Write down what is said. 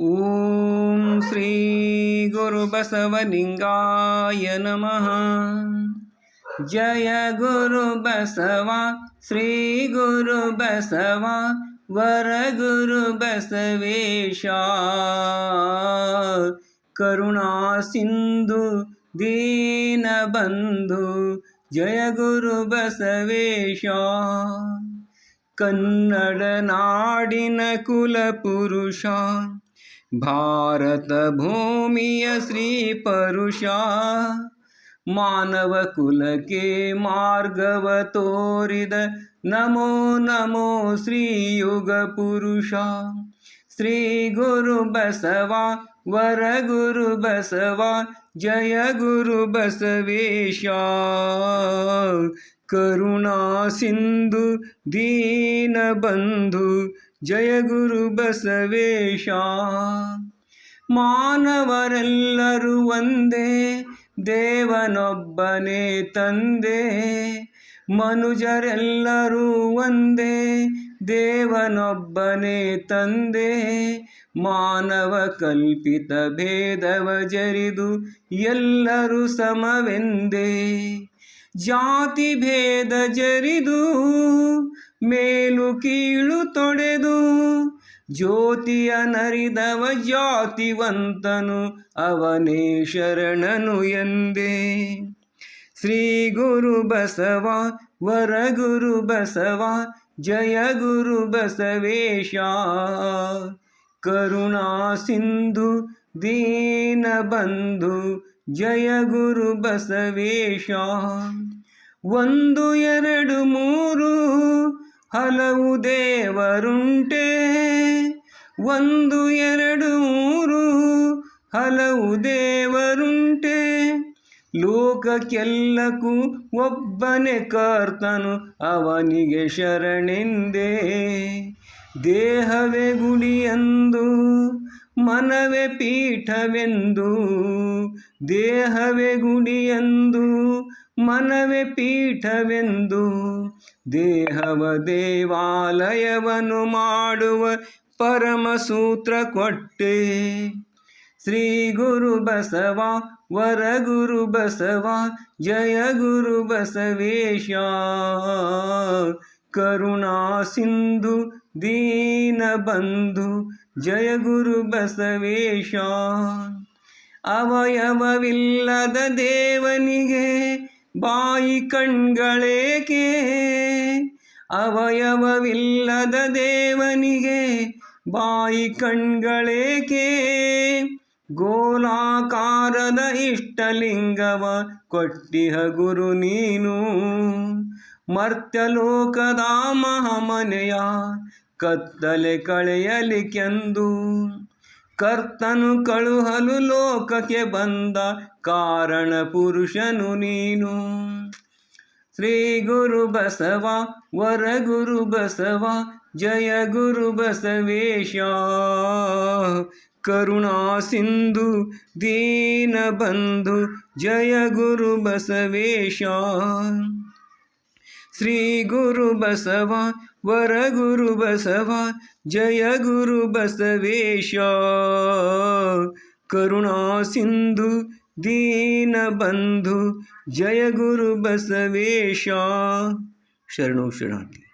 ॐ श्रीगुरुबसवलिङ्गाय नमः। जय गुरुबसवा श्रीगुरुबसवा वरगुरुबसवेशा करुणासिन्धु दीनबन्धु जय गुरुबसवेशा। कन्नडनाडिनकुलपुरुषा भारतभूमिय श्रीपरुषा मानवकुलके मार्गवतोरिद नमो नमो श्रीयुगपुरुषा। श्रीगुरुबसवा वरगुरुबसवा जय गुरुबसवेशा करुणासिन्धु दीनबन्धु ಜಯ ಗುರು ಬಸವೇಶ. ಮಾನವರೆಲ್ಲರೂ ಒಂದೇ, ದೇವನೊಬ್ಬನೇ ತಂದೆ. ಮನುಜರೆಲ್ಲರೂ ಒಂದೇ, ದೇವನೊಬ್ಬನೇ ತಂದೆ. ಮಾನವ ಕಲ್ಪಿತ ಭೇದವ ಜರಿದು ಎಲ್ಲರೂ ಸಮವೆಂದೇ. ಜಾತಿ ಭೇದ ಜರಿದು ಮೇಲು ಕೀಳು ತೊಡೆದು ಜ್ಯೋತಿಯ ನರಿದವ ಜಾತಿವಂತನು ಅವನೇ ಶರಣನು ಎಂದೇ. ಶ್ರೀ ಗುರು ಬಸವ, ವರಗುರು ಬಸವ, ಜಯ ಗುರು ಬಸವೇಶ. ಕರುಣಾ ಸಿಂಧು, ದೀನ ಬಂಧು ಜಯ ಗುರು ಬಸವೇಶ. ಒಂದು, ಎರಡು, ಮೂರು ಹಲವು ದೇವರುಂಟೆ. ಒಂದು, ಎರಡು, ಮೂರು ಹಲವು ದೇವರುಂಟೆ. ಲೋಕಕ್ಕೆಲ್ಲಕ್ಕೂ ಒಬ್ಬನೇ ಕರ್ತನು, ಅವನಿಗೆ ಶರಣೆಂದೇ. ದೇಹವೇ ಗುಡಿಯಂದು ಮನವೇ ಪೀಠವೆಂದು ದೇಹವೇ ಗುಡಿಯೆಂದು, ಮನವೇ ಪೀಠವೆಂದು. ದೇಹವ ದೇವಾಲಯವನ್ನು ಮಾಡುವ ಪರಮ ಸೂತ್ರ ಕೊಟ್ಟೆ. ಶ್ರೀ ಗುರು ಬಸವ ವರ ಗುರು ಬಸವ, ಜಯ ಗುರು ಬಸವೇಶ. ಕರುಣಾ ಸಿಂಧು ದೀನ ಬಂಧು ಜಯ ಗುರು ಬಸವೇಶ. ಅವಯವವಿಲ್ಲದ ದೇವನಿಗೆ ಬಾಯಿ ಕಣ್ಗಳೇಕೆ? ಅವಯವವಿಲ್ಲದ ದೇವನಿಗೆ ಬಾಯಿ ಕಣ್ಗಳೇಕೆ? ಗೋಲಾಕಾರದ ಇಷ್ಟಲಿಂಗವ ಕೊಟ್ಟಿಹ ಗುರು ನೀನು. ಮರ್ತ್ಯಲೋಕದ ಮಹಾಮನೆಯ ಕತ್ತಲೆ ಕಳೆಯಲಿಕೆಂದು ಕರ್ತನು ಕಳುಹಲು ಲೋಕಕ್ಕೆ ಬಂದ ಕಾರಣ ಪುರುಷನು ನೀನು ಶ್ರೀ ಗುರು ಬಸವ ವರ ಗುರು ಬಸವ ಜಯ ಗುರು ಬಸವೇಶ ಕರುಣಾ ಸಿಂಧು ದೀನ ಬಂಧು ಜಯ ಗುರು ಬಸವೇಶ ಶ್ರೀ ಗುರು ಬಸವ ವರ ಗುರು ಬಸವ ಜಯ ಗುರು ಬಸವೇಶ. ಕರುಣಾ ಸಿಂಧು, ದೀನ ಬಂಧು, ಜಯ ಗುರು ಬಸವೇಶ. ಶರಣು ಶರಣಾರ್ಥಿ.